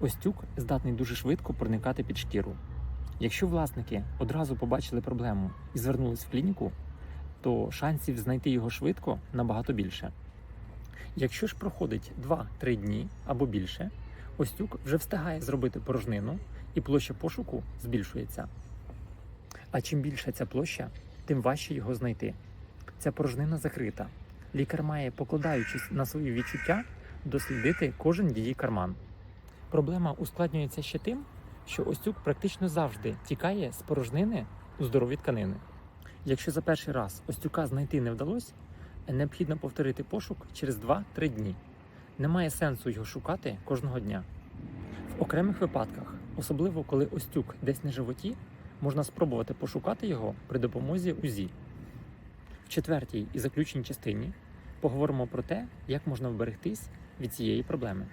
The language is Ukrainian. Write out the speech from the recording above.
Остюк здатний дуже швидко проникати під шкіру. Якщо власники одразу побачили проблему і звернулись в клініку, то шансів знайти його швидко набагато більше. Якщо ж проходить 2-3 дні або більше, Остюк вже встигає зробити порожнину і площа пошуку збільшується. А чим більша ця площа, тим важче його знайти. Ця порожнина закрита. Лікар має, покладаючись на свої відчуття, дослідити кожен її карман. Проблема ускладнюється ще тим, що Остюк практично завжди тікає з порожнини у здорові тканини. Якщо за перший раз Остюка знайти не вдалося, необхідно повторити пошук через 2-3 дні. Немає сенсу його шукати кожного дня. В окремих випадках, особливо коли Остюк десь на животі, можна спробувати пошукати його при допомозі УЗІ. В четвертій і заключній частині поговоримо про те, як можна вберегтись від цієї проблеми.